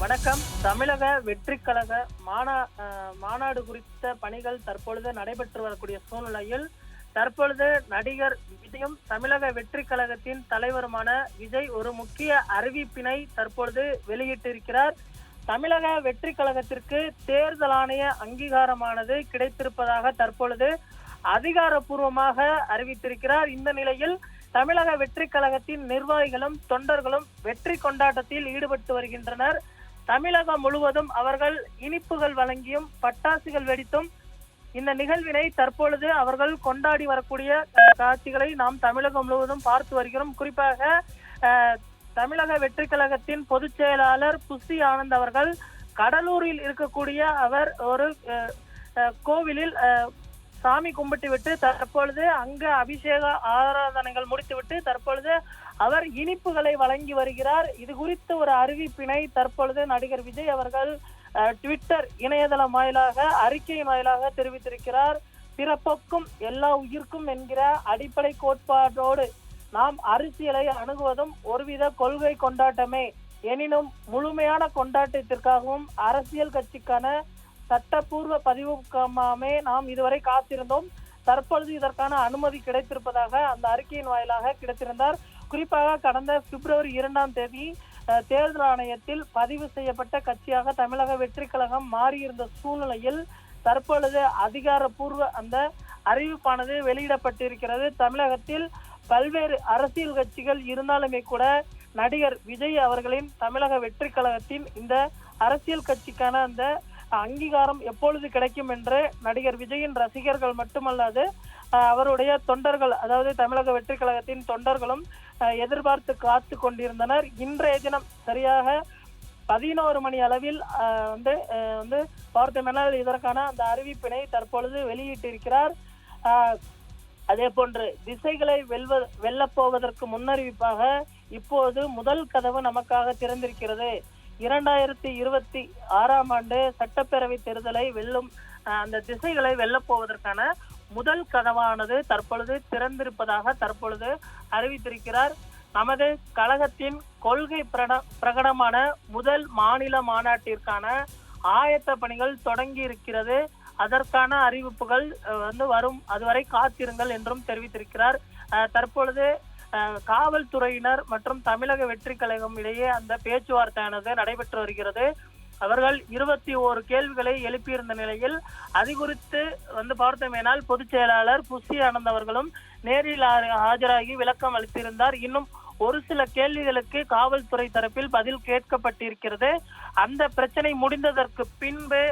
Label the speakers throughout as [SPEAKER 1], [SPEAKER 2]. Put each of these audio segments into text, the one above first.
[SPEAKER 1] வணக்கம். தமிழக வெற்றி கழக மாநா மாநாடு குறித்த பணிகள் தற்பொழுது நடைபெற்று வரக்கூடிய சூழ்நிலையில் தற்பொழுது நடிகர் விஜயும் தமிழக வெற்றி கழகத்தின் தலைவருமான விஜய் ஒரு முக்கிய அறிவிப்பினை தற்பொழுது வெளியிட்டிருக்கிறார். தமிழக வெற்றி கழகத்திற்கு தேர்தல் ஆணைய அங்கீகாரமானது கிடைத்திருப்பதாக தற்பொழுது அதிகாரப்பூர்வமாக அறிவித்திருக்கிறார். இந்த நிலையில் தமிழக வெற்றி கழகத்தின் நிர்வாகிகளும் தொண்டர்களும் வெற்றி கொண்டாட்டத்தில் ஈடுபட்டு வருகின்றனர். தமிழகம் முழுவதும் அவர்கள் இனிப்புகள் வழங்கியும் பட்டாசுகள் வெடித்தும் இந்த நிகழ்வினை தற்பொழுது அவர்கள் கொண்டாடி வரக்கூடிய காட்சிகளை நாம் தமிழகம் முழுவதும் பார்த்து வருகிறோம். குறிப்பாக தமிழக வெற்றி கழகத்தின் பொதுச் செயலாளர் புசி ஆனந்த் அவர்கள் கடலூரில் இருக்கக்கூடிய அவர் ஒரு கோவிலில் சாமி கும்பிட்டு விட்டு தற்பொழுது அங்கு அபிஷேக ஆராதனைகள் முடித்துவிட்டு தற்பொழுது அவர் இனிப்புகளை வழங்கி வருகிறார். இது குறித்த ஒரு அறிவிப்பினை தற்பொழுது நடிகர் விஜய் அவர்கள் ட்விட்டர் இணையதளம் வாயிலாக அறிக்கையின் வாயிலாக தெரிவித்திருக்கிறார். பிறப்புக்கும் எல்லா உயிர்க்கும் என்கிற அடிப்படை கோட்பாட்டோடு நாம் அரசியலை அணுகுவதும் ஒருவித கொள்கை கொண்டாட்டமே. எனினும் முழுமையான கொண்டாட்டத்திற்காகவும் அரசியல் கட்சிக்கான சட்டப்பூர்வ பதிவுக்காமே நாம் இதுவரை காத்திருந்தோம். தற்பொழுது இதற்கான அனுமதி கிடைத்திருப்பதாக அந்த அறிக்கையின் வாயிலாக கிடைத்திருந்தார். குறிப்பாக கடந்த பிப்ரவரி இரண்டாம் தேதி தேர்தல் ஆணையத்தில் பதிவு செய்யப்பட்ட கட்சியாக தமிழக வெற்றி கழகம் மாறியிருந்த சூழ்நிலையில் தற்பொழுது அதிகாரப்பூர்வ அந்த அறிவிப்பானது வெளியிடப்பட்டிருக்கிறது. தமிழகத்தில் பல்வேறு அரசியல் கட்சிகள் இருந்தாலுமே கூட நடிகர் விஜய் அவர்களின் தமிழக வெற்றி கழகத்தின் இந்த அரசியல் கட்சிக்கான அந்த அங்கீகாரம் எப்பொழுது கிடைக்கும் என்று நடிகர் விஜயின் ரசிகர்கள் மட்டுமல்லாது அவருடைய தொண்டர்கள் அதாவது தமிழக வெற்றி கழகத்தின் தொண்டர்களும் எதிர்பார்த்து காத்து கொண்டிருந்தனர். இன்றைய தினம் சரியாக பதினோரு மணி அளவில் வந்து வந்து பார்த்த வந்து இதற்கான அந்த அறிவிப்பினை தற்பொழுது வெளியிட்டிருக்கிறார். அதே போன்று திசைகளை வெல்வ வெல்லப்போவதற்கு முன்னறிவிப்பாக இப்போது முதல் கதவு நமக்காக திறந்திருக்கிறது. இரண்டாயிரத்தி இருபத்தி ஆறாம் ஆண்டு சட்டப்பேரவை தேர்தலை வெல்லும் அந்த திசைகளை வெல்லப்போவதற்கான முதல் கதவானது தற்பொழுது திறந்திருப்பதாக தற்பொழுது அறிவித்திருக்கிறார். நமது கழகத்தின் கொள்கை பிரட- முதல் மாநில மாநாட்டிற்கான ஆயத்த பணிகள் தொடங்கி இருக்கிறது. அதற்கான அறிவிப்புகள் வந்து வரும். அதுவரை காத்திருங்கள் என்றும் தெரிவித்திருக்கிறார். தற்பொழுது காவல்துறையினர் மற்றும் தமிழக வெற்றி கழகம் இடையே அந்த பேச்சுவார்த்தையானது நடைபெற்று வருகிறது. அவர்கள் இருபத்தி ஓரு கேள்விகளை எழுப்பியிருந்த நிலையில் அது குறித்து வந்து பார்த்தோமேனால் பொதுச் செயலாளர் புஷி ஆனந்த் அவர்களும் நேரில் ஆஜராகி விளக்கம் அளித்திருந்தார். இன்னும் ஒரு சில கேள்விகளுக்கு காவல்துறை தரப்பில் பதில் கேட்கப்பட்டிருக்கிறது. அந்த பிரச்சனை முடிந்ததற்கு பின்பு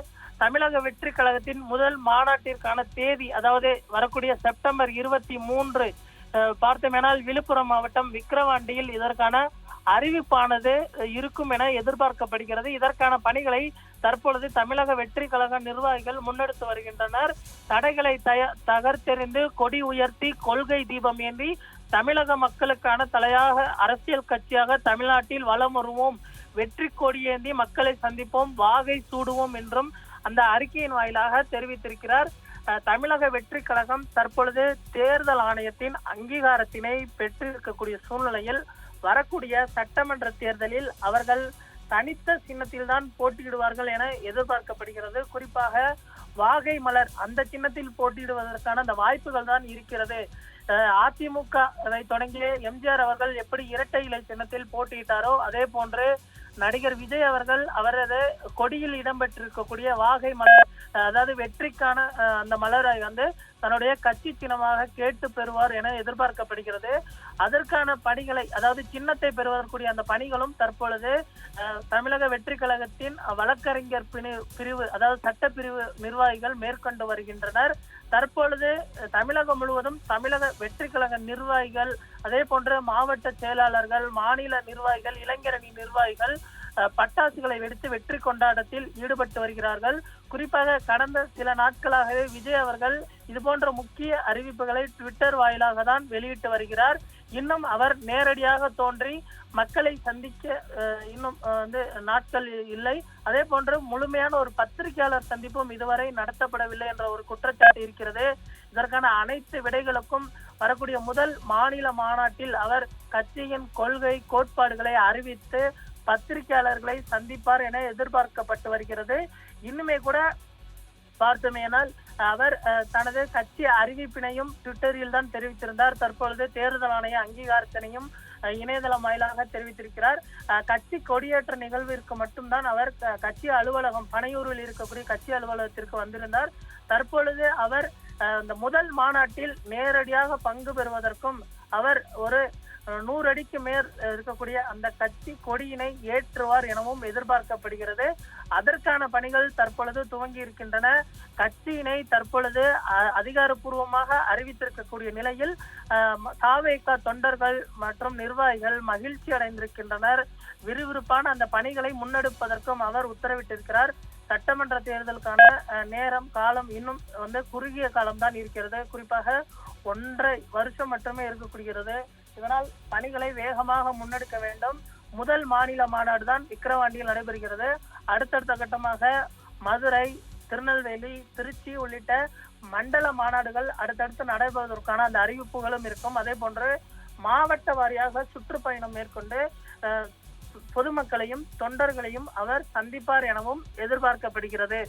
[SPEAKER 1] தமிழக வெற்றி கழகத்தின் முதல் மாநாட்டிற்கான தேதி அதாவது வரக்கூடிய செப்டம்பர் இருபத்தி மூன்று பார்த்தோமேனால் விழுப்புரம் மாவட்டம் விக்கிரவாண்டியில் இதற்கான அறிவிப்பானது இருக்கும் என எதிர்பார்க்கப்படுகிறது. இதற்கான பணிகளை தற்பொழுது தமிழக வெற்றி கழக நிர்வாகிகள் முன்னெடுத்து வருகின்றனர். தடைகளை தய தகர்த்தெறிந்து கொடி உயர்த்தி கொள்கை தீபம் ஏந்தி தமிழக மக்களுக்கான தலையாக அரசியல் கட்சியாக தமிழ்நாட்டில் வலம் வருவோம். வெற்றி கொடியேந்தி மக்களை சந்திப்போம். வாகை சூடுவோம் என்றும் அந்த அறிக்கையின் வாயிலாக தெரிவித்திருக்கிறார். தமிழக வெற்றி கழகம் தற்பொழுது தேர்தல் ஆணையத்தின் அங்கீகாரத்தினை பெற்றிருக்கக்கூடிய சூழ்நிலையில் வரக்கூடிய சட்டமன்ற தேர்தலில் அவர்கள் தனித்த சின்னத்தில் தான் போட்டியிடுவார்கள் என எதிர்பார்க்கப்படுகிறது. குறிப்பாக வாகை மலர் அந்த சின்னத்தில் போட்டியிடுவதற்கான அந்த வாய்ப்புகள் தான் இருக்கிறது அதிமுக அதை தொடங்கிய எம்ஜிஆர் அவர்கள் எப்படி இரட்டை இலை சின்னத்தில் போட்டியிட்டாரோ அதே போன்று நடிகர் விஜய் அவர்கள் அவரது கொடியில் இடம்பெற்றிருக்கக்கூடிய வாகை மலர் அதாவது வெற்றிக்கான அந்த மலரை வந்து தன்னுடைய கட்சி சின்னமாக கேட்டு பெறுவார் என எதிர்பார்க்கப்படுகிறது. அதற்கான பணிகளை அதாவது சின்னத்தை பெறுவதற்குரிய அந்த பணிகளும் தற்பொழுது தமிழக வெற்றி கழகத்தின் வழக்கறிஞர் பிரிவு அதாவது சட்ட பிரிவு நிர்வாகிகள் மேற்கொண்டு வருகின்றனர். தற்பொழுது தமிழகம் முழுவதும் தமிழக வெற்றி கழக நிர்வாகிகள் அதே போன்று மாவட்ட செயலாளர்கள் மாநில நிர்வாகிகள் இளைஞரணி நிர்வாகிகள் பட்டாசுகளை வெடித்து வெற்றி கொண்டாட்டத்தில் ஈடுபட்டு வருகிறார்கள். குறிப்பாக கடந்த சில நாட்களாகவே விஜய் அவர்கள் இது போன்ற முக்கிய அறிவிப்புகளை ட்விட்டர் வாயிலாக தான் வெளியிட்டு வருகிறார். இன்னும் அவர் நேரடியாக தோன்றி மக்களை சந்திக்க இன்னும் வந்து நாட்கள் இல்லை. அதே போன்று முழுமையான ஒரு பத்திரிகையாளர் சந்திப்பும் இதுவரை நடத்தப்படவில்லை என்ற ஒரு குற்றச்சாட்டு இருக்கிறது. இதற்கான அனைத்து விடைகளுக்கும் வரக்கூடிய முதல் மாநில மாநாட்டில் அவர் கட்சியின் கொள்கை கோட்பாடுகளை அறிவித்து பத்திரிகையாளர்களை சந்திப்பார் என எதிர்பார்க்கப்பட்டு வருகிறது. இன்னுமே கூட பார்த்தோமேனால் அவர் தனது கட்சி அறிவிப்பினையும் ட்விட்டரில் தான் தெரிவித்திருந்தார். தற்பொழுது தேர்தல் ஆணைய அங்கீகாரத்தினையும் இணையதளம் வாயிலாக தெரிவித்திருக்கிறார். கட்சி கொடியேற்ற நிகழ்விற்கு மட்டும்தான் அவர் க- கட்சி அலுவலகம் பனையூரில் இருக்கக்கூடிய கட்சி அலுவலகத்திற்கு வந்திருந்தார். தற்பொழுது அவர் இந்த முதல் மாநாட்டில் நேரடியாக பங்கு பெறுவதற்கும் அவர் ஒரு நூறு அடிக்கு மேல் இருக்கக்கூடிய அந்த கட்சி கொடியினை ஏற்றுவார் எனவும் எதிர்பார்க்கப்படுகிறது. அதற்கான பணிகள் தற்பொழுது துவங்கி இருக்கின்றன. கட்சியினை தற்பொழுது அதிகாரப்பூர்வமாக அறிவித்திருக்கக்கூடிய நிலையில் தாவேகா தொண்டர்கள் மற்றும் நிர்வாகிகள் மகிழ்ச்சி அடைந்திருக்கின்றனர். விறுவிறுப்பான அந்த பணிகளை முன்னெடுப்பதற்கும் அவர் உத்தரவிட்டிருக்கிறார். சட்டமன்ற தேர்தலுக்கான அஹ், நேரம் காலம் இன்னும் வந்து குறுகிய காலம்தான் இருக்கிறது. குறிப்பாக ஒன்றரை வருஷம் மட்டுமே இருக்கக்கூடியது. இதனால் பணிகளை வேகமாக முன்னெடுக்க வேண்டும். முதல் மாநில மாநாடு தான் விக்கிரவாண்டியில் நடைபெறுகிறது. அடுத்தடுத்த கட்டமாக மதுரை திருநெல்வேலி திருச்சி உள்ளிட்ட மண்டல மாநாடுகள் அடுத்தடுத்து நடைபெறுவதற்கான அந்த அறிவிப்புகளும் இருக்கும். அதே போன்று மாவட்ட வாரியாக சுற்றுப்பயணம் மேற்கொண்டு பொதுமக்களையும் தொண்டர்களையும் அவர் சந்திப்பார் எனவும் எதிர்பார்க்கப்படுகிறது.